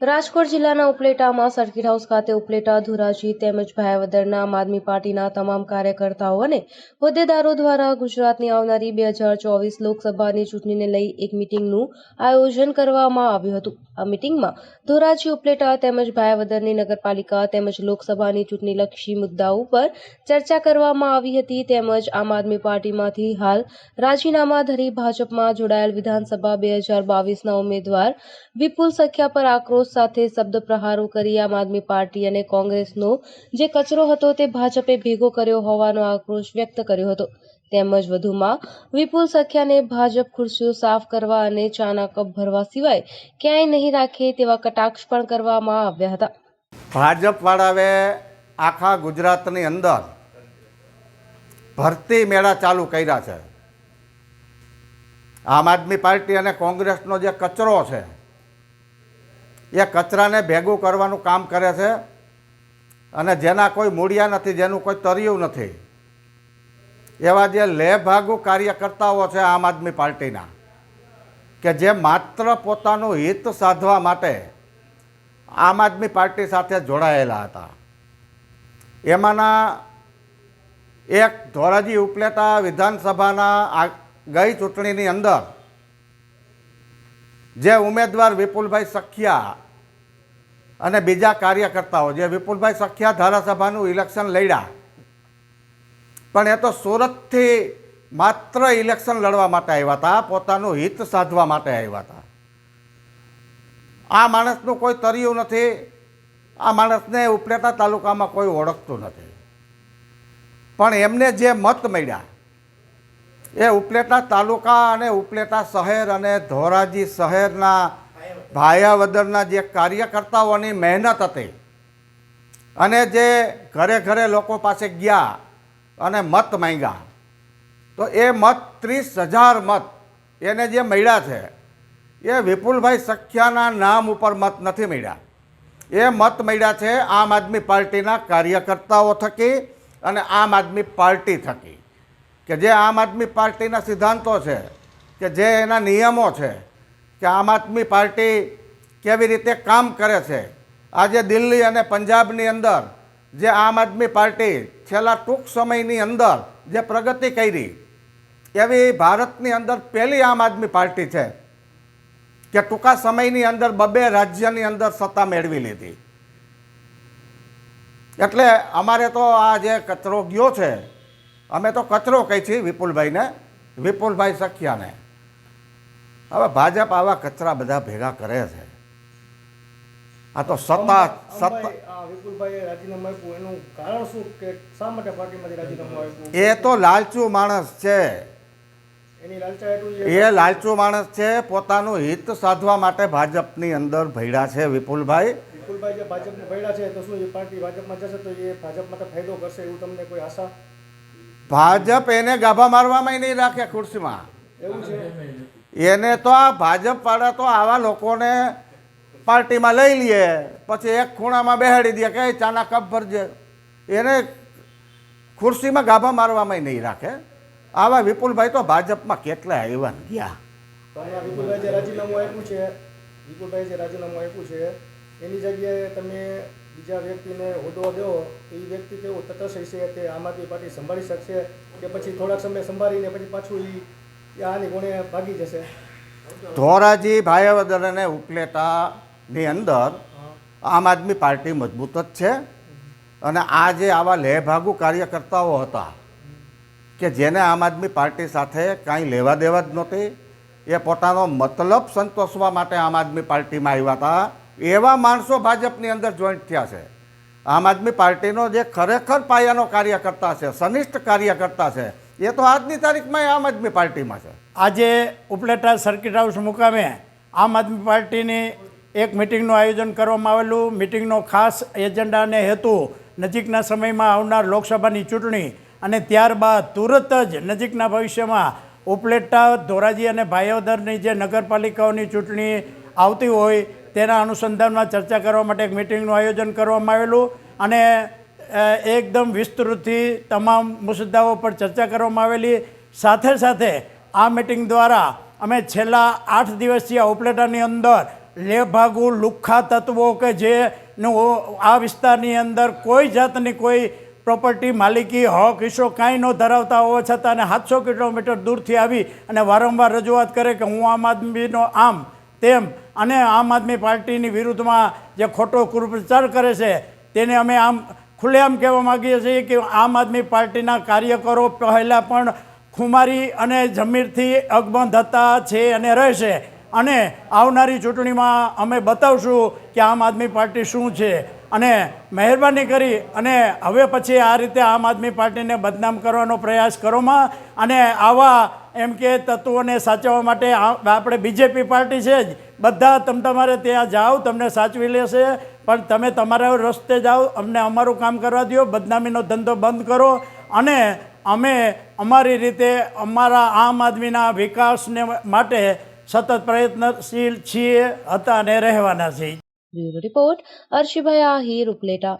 રાજકોટ જિલ્લાના ઉપલેટામાં circuit house ખાતે ઉપલેટા, ધોરાજી તેમજ ભાયાવદરના આમ આદમી પાર્ટીના તમામ કાર્યકર્તાઓ અને હોદ્દેદારો દ્વારા ગુજરાતની આવનારી બે હજાર ચોવીસ લોકસભાની ચૂંટણીને લઈ એક મિટિંગનું આયોજન કરવામાં આવ્યું હતું. આ મિટિંગમાં ધોરાજી ઉપલેટા તેમજ ભાયાવદરની નગરપાલિકા તેમજ લોકસભાની ચૂંટણીલક્ષી મુદ્દાઓ પર ચર્ચા કરવામાં આવી હતી તેમજ આમ આદમી પાર્ટીમાંથી હાલ રાજીનામા ધરી ભાજપમાં જોડાયેલ વિધાનસભા બે હજાર બાવીસના ઉમેદવાર વિપુલ સખ્યા પર આક્રોશ સાથે શબ્દ પ્રહારો કરી આમ આદમી પાર્ટી અને કોંગ્રેસનો જે કચરો હતો તે ભાજપે ભેગો કર્યો હોવાનો આક્રોશ વ્યક્ત કર્યો હતો. તેમજ વધુમાં, વિપુલ સંખ્યાને ભાજપ ખુરશીઓ સાફ કરવા અને ચાના કપ ભરવા સિવાય ક્યાંય નહીં રાખે તેવા કટાક્ષ પણ કરવામાં આવ્યા હતા. ભાજપવાળાએ આખા ગુજરાતની અંદર ભરતી મેળા ચાલુ કર્યા છે. આમ આદમી પાર્ટી અને કોંગ્રેસનો જે કચરો છે એ કચરાને ભેગું કરવાનું કામ કરે છે અને જેના કોઈ મૂળિયા નથી, જેનું કોઈ તરિયું નથી. એવા જે લેભાગુ કાર્યકર્તાઓ છે આમ આદમી પાર્ટીના, કે જે માત્ર પોતાનું હિત સાધવા માટે આમ આદમી પાર્ટી સાથે જોડાયેલા હતા. એમાંના એક ધોરાજી ઉપલેટા વિધાનસભાના ગઈ ચૂંટણીની અંદર જે ઉમેદવાર વિપુલભાઈ સખિયા અને બીજા કાર્યકર્તાઓ, જે વિપુલભાઈ સખિયા ધારાસભાનું ઇલેક્શન લડ્યા. પણ એ તો સુરતથી માત્ર ઇલેક્શન લડવા માટે આવ્યા હતા, પોતાનું હિત સાધવા માટે આવ્યા હતા. આ માણસનું કોઈ તરિયું નથી, આ માણસને ઉપલેટા તાલુકામાં કોઈ ઓળખતું નથી. પણ એમને જે મત મળ્યા, એ ઉપલેટા તાલુકા અને ઉપલેટા શહેર અને ધોરાજી શહેરના ભાયાવદરના જે કાર્યકર્તાઓની મહેનત હતી અને જે ઘરે ઘરે લોકો પાસે ગયા અને મત માંગ્યા, તો એ મત ત્રીસ હજાર મત એને જે મળ્યા છે, એ વિપુલભાઈ સખ્યાના નામ ઉપર મત નથી મળ્યા. એ મત મળ્યા છે આમ આદમી પાર્ટીના કાર્યકર્તાઓ થકી અને આમ આદમી પાર્ટી થકી. કે જે આમ આદમી પાર્ટીના સિદ્ધાંતો છે, કે જે એના નિયમો છે કે આમ આદમી પાર્ટી કેવી રીતે કામ કરે છે? આજે દિલ્હી અને પંજાબની અંદર જે આમ આદમી પાર્ટી છેલ્લા ટૂંક સમયની અંદર જે પ્રગતિ કરી, એવી ભારતની અંદર પહેલી આમ આદમી પાર્ટી છે કે ટૂંકા સમયની અંદર બબે રાજ્યની અંદર સત્તા મેળવી લીધી. એટલે અમારે તો આ જે કચરો ગયો છે, અમે તો કચરો કહી છીએ વિપુલભાઈને, વિપુલભાઈ સખિયાને. હવે ભાજપ આવા કચરા બધા ભેગા કરે છે. આ તો સત્તા સત્તા અંબાઈ, આ વિપુલભાઈએ રાજીનામું આપ્યું એનું કારણ શું? કે શા માટે પાર્ટીમાંથી રાજીનામું આપ્યું? એ તો લાલચુ માણસ છે. એની લાલચા એટલું છે એ લાલચુ માણસ છે પોતાનું હિત સાધવા માટે ભાજપની અંદર ભયડા છે વિપુલભાઈ. વિપુલભાઈ જે ભાજપમાં ભયડા છે તો શું એ પાર્ટી ભાજપમાં જશે? તો એ ભાજપ માટે ફાયદો કરશે એવું તમને કોઈ આશા? ભાજપ એને ગાભા મારવામાં નહીં રાખે ખુરશીમાં. એવું છે? એને તો આ ભાજપવાળા તો આવા લોકોને પાર્ટીમાં લઈ લે. પછી એક ખૂણામાં બેહાડી દે કે ચાના કપ ભરજે. એને ખુરશીમાં ગાભા મારવામાં નહીં રાખે. આવા વિપુલભાઈ તો ભાજપમાં કેટલા આવ્યા ગયા. વિપુલભાઈ જે રાજીનામું આપ્યું છે, વિપુલભાઈ જે રાજીનામું આપ્યું છે, એની જગ્યાએ તમે બીજા વ્યક્તિને હોદ્દો દો, એ વ્યક્તિ કેવું તટસ્થ છે તે આમ પાર્ટી સંભાળી શકશે કે પછી થોડાક સમય સંભાળીને પછી પાછું એ ધોરાજી ભાયાવદર અને ઉપલેટાની અંદર આમ આદમી પાર્ટી મજબૂત જ છે. અને આ જે આવા લેભાગુ કાર્યકર્તાઓ હતા, કે જેને આમ આદમી પાર્ટી સાથે કાંઈ લેવા દેવા જ નહોતી, એ પોતાનો મતલબ સંતોષવા માટે આમ આદમી પાર્ટીમાં આવ્યા હતા. એવા માણસો ભાજપની અંદર જોઈન્ટ થયા છે. આમ આદમી પાર્ટીનો જે ખરેખર પાયાનો કાર્યકર્તા છે, સનિષ્ઠ કાર્યકર્તા છે એ તો આજની તારીખમાં આમ આદમી પાર્ટીમાં છે. આજે ઉપલેટા સર્કિટ હાઉસ મુકામે આમ આદમી પાર્ટીની એક મિટિંગનું આયોજન કરવામાં આવેલું. મિટિંગનો ખાસ એજન્ડા અને હેતુ નજીકના સમયમાં આવનાર લોકસભાની ચૂંટણી અને ત્યારબાદ તુરત જ નજીકના ભવિષ્યમાં ઉપલેટા, ધોરાજી અને ભાયોદરની જે નગરપાલિકાઓની ચૂંટણી આવતી હોય તેના અનુસંધાનમાં ચર્ચા કરવા માટે એક મિટિંગનું આયોજન કરવામાં આવેલું. અને એકદમ વિસ્તૃતથી તમામ મુસદ્દાઓ પર ચર્ચા કરવામાં આવેલી. સાથે સાથે આ મિટિંગ દ્વારા અમે છેલ્લા આઠ દિવસથી આ ઉપલેટાની અંદર લેભાગુ લુખ્ખા તત્વો કે જેનું આ વિસ્તારની અંદર કોઈ જાતની કોઈ પ્રોપર્ટી માલિકી, હક, હિસ્સો કાંઈ ન ધરાવતા હોવા છતાં અને સાતસો કિલોમીટર દૂરથી આવી અને વારંવાર રજૂઆત કરે કે હું આમ આદમીનો આમ, તેમ અને આમ આદમી પાર્ટીની વિરુદ્ધમાં જે ખોટો કુપ્રચાર કરે છે, તેને અમે આમ ખુલ્લેઆમ કહેવા માગીએ છીએ કે આમ આદમી પાર્ટીના કાર્યકરો પહેલાં પણ ખુમારી અને જમીરથી અકબંધ હતા, છે અને રહેશે. અને આવનારી ચૂંટણીમાં અમે બતાવશું કે આમ આદમી પાર્ટી શું છે. અને મહેરબાની કરી અને હવે પછી આ રીતે આમ આદમી પાર્ટીને બદનામ કરવાનો પ્રયાસ કરોમાં. અને આવા એમ કે તત્વોને સાચવવા માટે આપણે બીજેપી પાર્ટી છે જ. બધા તમ, તમારે ત્યાં જાઓ, તમને સાચવી લેશે. પણ તમે તમારા રસ્તે જાઓ, અમને અમારું કામ કરવા દો બદનામીનો ધંધો બંધ કરો અને અમે અમારી રીતે અમારા આમ આદમીના વિકાસને માટે સતત પ્રયત્નશીલ છીએ, હતા અને રહેવાના છીએ. રિપોર્ટ, અર્શિભાઈ આહિર ઉપલેટા.